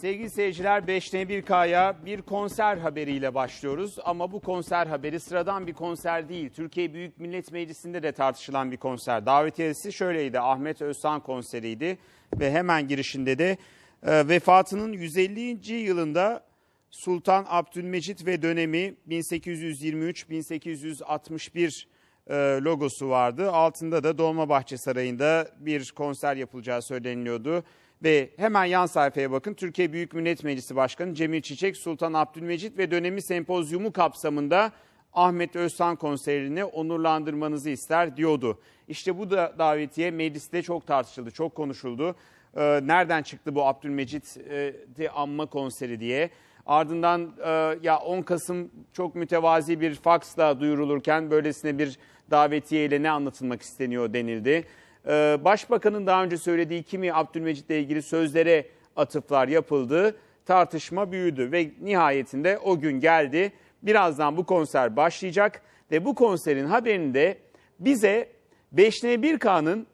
Sevgili seyirciler 5N1K'ya bir konser haberiyle başlıyoruz. Ama bu konser haberi sıradan bir konser değil. Türkiye Büyük Millet Meclisi'nde de tartışılan bir konser. Davetiyesi şöyleydi Ahmet Özsan konseriydi. Ve hemen girişinde de e, vefatının 150. yılında Sultan Abdülmecit ve dönemi 1823-1861 e, logosu vardı. Altında da Dolmabahçe Sarayı'nda bir konser yapılacağı söyleniliyordu. Ve hemen yan sayfaya bakın. Türkiye Büyük Millet Meclisi Başkanı Cemil Çiçek, Sultan Abdülmecit ve dönemi sempozyumu kapsamında Ahmet Özsan konserini onurlandırmanızı ister diyordu. İşte bu da davetiye mecliste çok tartışıldı, çok konuşuldu. Ee, nereden çıktı bu Abdülmecit'i anma konseri diye. Ardından e, ya 10 Kasım çok mütevazi bir faksla duyurulurken böylesine bir davetiye ile ne anlatılmak isteniyor denildi. Ee, Başbakanın daha önce söylediği kimi Abdülmecit'le ilgili sözlere atıflar yapıldı. Tartışma büyüdü ve nihayetinde o gün geldi. Birazdan bu konser başlayacak ve bu konserin haberini de bize 5N1K'nın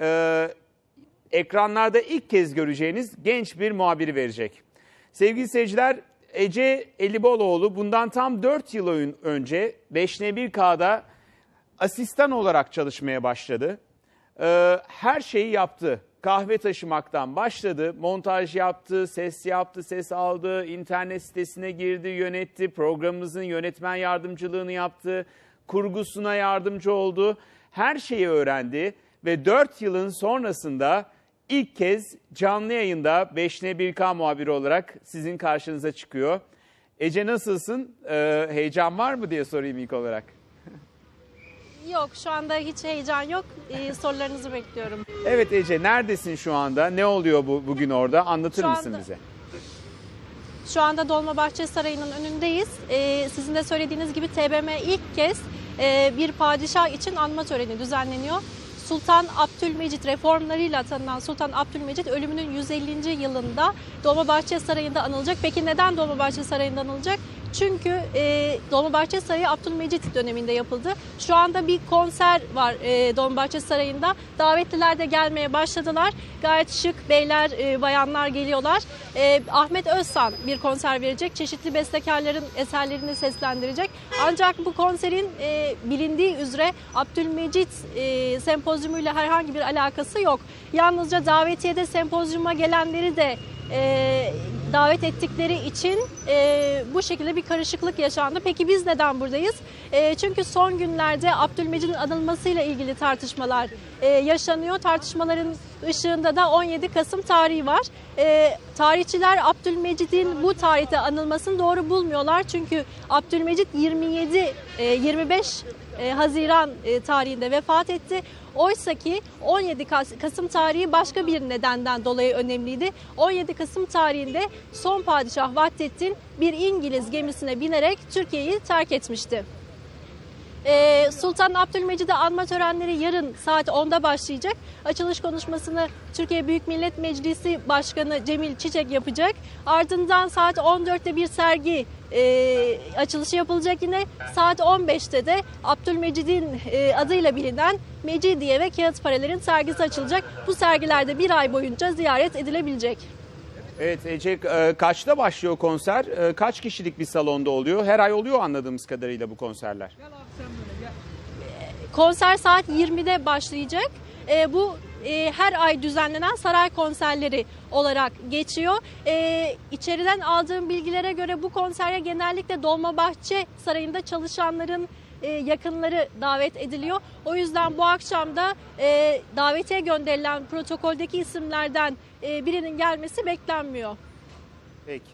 e, ekranlarda ilk kez göreceğiniz genç bir muhabiri verecek. Sevgili seyirciler Ece Eliboloğlu bundan tam 4 yıl ön- önce 5N1K'da asistan olarak çalışmaya başladı. Ee, her şeyi yaptı. Kahve taşımaktan başladı, montaj yaptı, ses yaptı, ses aldı, internet sitesine girdi, yönetti, programımızın yönetmen yardımcılığını yaptı, kurgusuna yardımcı oldu. Her şeyi öğrendi ve 4 yılın sonrasında ilk kez canlı yayında 5'ne 1K muhabiri olarak sizin karşınıza çıkıyor. Ece nasılsın? Ee, heyecan var mı diye sorayım ilk olarak. Yok şu anda hiç heyecan yok. Ee, sorularınızı bekliyorum. Evet Ece neredesin şu anda? Ne oluyor bu bugün orada? Anlatır Şu mısın anda- bize? Şu anda Dolmabahçe Sarayı'nın önündeyiz. Ee, sizin de söylediğiniz gibi TBM ilk kez e, bir padişah için anma töreni düzenleniyor. Sultan Abdülmecit reformlarıyla tanınan Sultan Abdülmecit ölümünün 150. yılında Dolmabahçe Sarayı'nda anılacak. Peki neden Dolmabahçe Sarayı'nda anılacak? Çünkü e, Dolmabahçe Sarayı Abdülmecit döneminde yapıldı. Şu anda bir konser var e, Dolmabahçe Sarayı'nda. Davetliler de gelmeye başladılar. Gayet şık beyler, e, bayanlar geliyorlar. E, Ahmet Özsan bir konser verecek. Çeşitli bestekarların eserlerini seslendirecek. Ancak bu konserin e, bilindiği üzere Abdülmecit e, sempozyumuyla herhangi bir alakası yok. Yalnızca davetiyede sempozyuma gelenleri de e, davet ettikleri için e, bu şekilde bir karışıklık yaşandı. Peki biz neden buradayız? E, çünkü son günlerde Abdülmecit'in anılmasıyla ilgili tartışmalar e, yaşanıyor. Tartışmaların ışığında da 17 Kasım tarihi var. E, tarihçiler Abdülmecit'in bu tarihte anılmasını doğru bulmuyorlar. Çünkü Abdülmecit 27 e, 25 e, Haziran e, tarihinde vefat etti. Oysa ki 17 Kas- Kasım tarihi başka bir nedenden dolayı önemliydi. 17 Kasım tarihinde son padişah Vahdettin bir İngiliz gemisine binerek Türkiye'yi terk etmişti. Ee, Sultan Abdülmecid'i anma törenleri yarın saat 10'da başlayacak. Açılış konuşmasını Türkiye Büyük Millet Meclisi Başkanı Cemil Çiçek yapacak. Ardından saat 14'te bir sergi e, açılışı yapılacak yine. Saat 15'te de Abdülmecid'in e, adıyla bilinen Mecidiye ve Kağıt Parelerin sergisi açılacak. Bu sergilerde bir ay boyunca ziyaret edilebilecek. Evet Ece e, kaçta başlıyor konser? E, Kaç kişilik bir salonda oluyor? Her ay oluyor anladığımız kadarıyla bu konserler. Konser saat 20'de başlayacak. E, bu e, her ay düzenlenen saray konserleri olarak geçiyor. E, içeriden aldığım bilgilere göre bu konsere genellikle Dolmabahçe Sarayı'nda çalışanların e, yakınları davet ediliyor. O yüzden bu akşam da e, davetiye gönderilen protokoldeki isimlerden e, birinin gelmesi beklenmiyor. Peki.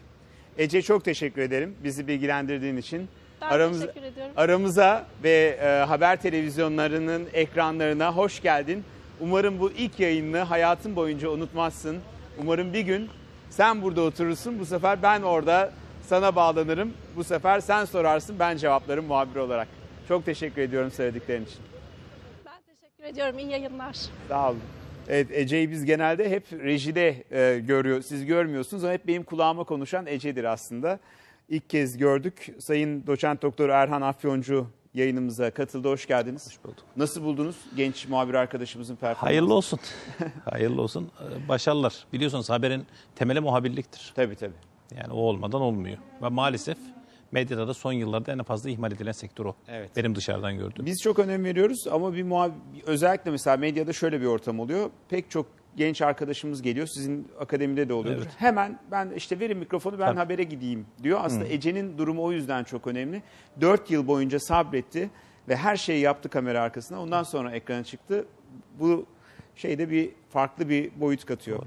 Ece çok teşekkür ederim bizi bilgilendirdiğin için. Ben teşekkür ediyorum. Aramıza ve e, haber televizyonlarının ekranlarına hoş geldin. Umarım bu ilk yayını hayatın boyunca unutmazsın. Umarım bir gün sen burada oturursun. Bu sefer ben orada sana bağlanırım. Bu sefer sen sorarsın ben cevaplarım muhabir olarak. Çok teşekkür ediyorum söylediklerin için. Ben teşekkür ediyorum. İyi yayınlar. Sağ olun. Evet Ece'yi biz genelde hep rejide e, görüyor. Siz görmüyorsunuz ama hep benim kulağıma konuşan Ece'dir aslında. İlk kez gördük. Sayın Doçent Doktor Erhan Afyoncu yayınımıza katıldı. Hoş geldiniz. Hoş bulduk. Nasıl buldunuz genç muhabir arkadaşımızın performansını? Hayırlı olsun. Hayırlı olsun. Ee, Başarılar. Biliyorsunuz haberin temeli muhabirliktir. Tabii tabii. Yani o olmadan olmuyor. Ve maalesef medyada da son yıllarda en fazla ihmal edilen sektör o. Evet. Benim dışarıdan gördüğüm. Biz çok önem veriyoruz ama bir muhab- özellikle mesela medyada şöyle bir ortam oluyor. Pek çok genç arkadaşımız geliyor. Sizin akademide de oluyordur. Evet. Hemen ben işte verin mikrofonu ben Tabii. habere gideyim diyor. Aslında Ece'nin durumu o yüzden çok önemli. 4 yıl boyunca sabretti ve her şeyi yaptı kamera arkasına. Ondan sonra ekrana çıktı. Bu şeyde bir farklı bir boyut katıyor.